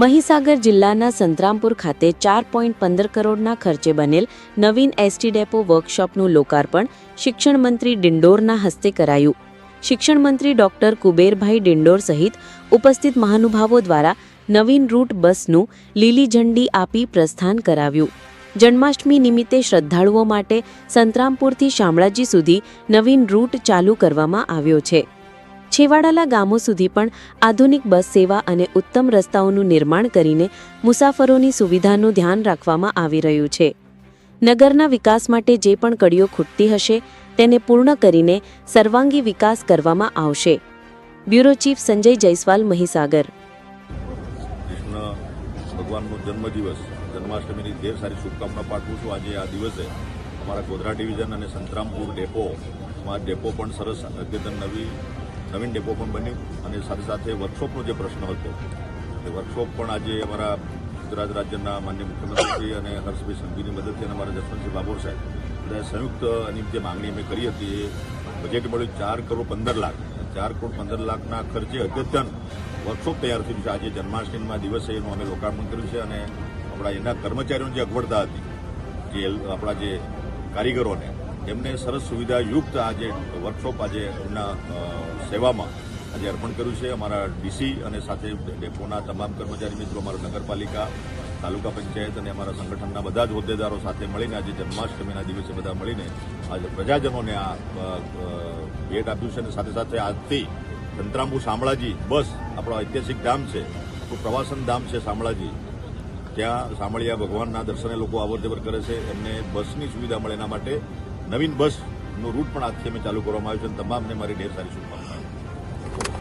મહીસાગર જિલ્લાના સંતરામપુર ખાતે ચાર પોઈન્ટ પંદર કરોડના ખર્ચે બનેલ નવીન એસટી ડેપો વર્કશોપનું લોકાર્પણ શિક્ષણ મંત્રી ડિંડોરના હસ્તે કરાયું. શિક્ષણ મંત્રી ડોક્ટર કુબેરભાઈ ડિંડોર સહિત ઉપસ્થિત મહાનુભાવો દ્વારા નવીન રૂટ બસનું લીલી ઝંડી આપી પ્રસ્થાન કરાવ્યું. જન્માષ્ટમી નિમિત્તે શ્રદ્ધાળુઓ માટે સંતરામપુરથી શામળાજી સુધી નવીન રૂટ ચાલુ કરવામાં આવ્યો છે. છેવાડાલા ગામો સુધી પણ આધુનિક બસ સેવા અને ઉત્તમ રસ્તાઓનું નિર્માણ કરીને મુસાફરોની સુવિધાનું ધ્યાન રાખવામાં આવી રહ્યું છે. નગરના વિકાસ માટે જે પણ કડીઓ ખૂટતી હશે, તેને પૂર્ણ કરીને સર્વાંગી વિકાસ કરવામાં આવશે. Bureau chief Sanjay Jaiswal Mahisagar. ભગવાનનો જન્મદિવસ, જન્માષ્ટમીની ઢેર સારી શુભકામના પાઠવું છું. આજે આ દિવસે અમારા ગોધરા ડિવિઝન અને સંતરામપુર ડેપોમાં ડેપો પણ સરસ અદ્યતન નવી નવીન ડેપો પણ બન્યું અને સાથે સાથે વર્કશોપનો જે પ્રશ્ન હતો, એ વર્કશોપ પણ આજે અમારા ગુજરાત રાજ્યના માન્ય મુખ્યમંત્રી અને હર્ષભાઈ સંઘવીની મદદથી અને અમારા જસવંતસિંહ બાબોર સાહેબ બધા સંયુક્ત એની જે માંગણી અમે કરી હતી, એ બજેટ મળ્યું ચાર કરોડ પંદર લાખ. ચાર કરોડ પંદર લાખના ખર્ચે અદ્યતન વર્કશોપ તૈયાર થયું છે. આજે જન્માષ્ટમીના દિવસે એનું અમે લોકાર્પણ કર્યું છે અને આપણા એના કર્મચારીઓની જે અગવડતા હતી, જે આપણા જે કારીગરોને એમને સરસ સુવિધા યુક્ત આજે વર્કશોપ આજે એમના સેવામાં આજે અર્પણ કર્યું છે. અમારા ડીસી અને સાથે ડેપોના તમામ કર્મચારી મિત્રો, અમારા નગરપાલિકા, તાલુકા પંચાયત અને અમારા સંગઠનના બધા જ હોદ્દેદારો સાથે મળીને આજે જન્માષ્ટમીના દિવસે બધા મળીને આજે પ્રજાજનોને આ ભેટ આપ્યું છે અને સાથે સાથે આજથી સંતરામપુર શામળાજી બસ આપણો ઐતિહાસિક ધામ છે. આપણું પ્રવાસન ધામ છે શામળાજી. ત્યાં શામળિયા ભગવાનના દર્શને લોકો અવર કરે છે. એમને બસની સુવિધા મળે એના માટે નવીન બસનો રૂટ પણ આજથી અમે ચાલુ કરવામાં આવ્યું છે અને તમામને મારી ઢેર સારી શુભકામનાઓ.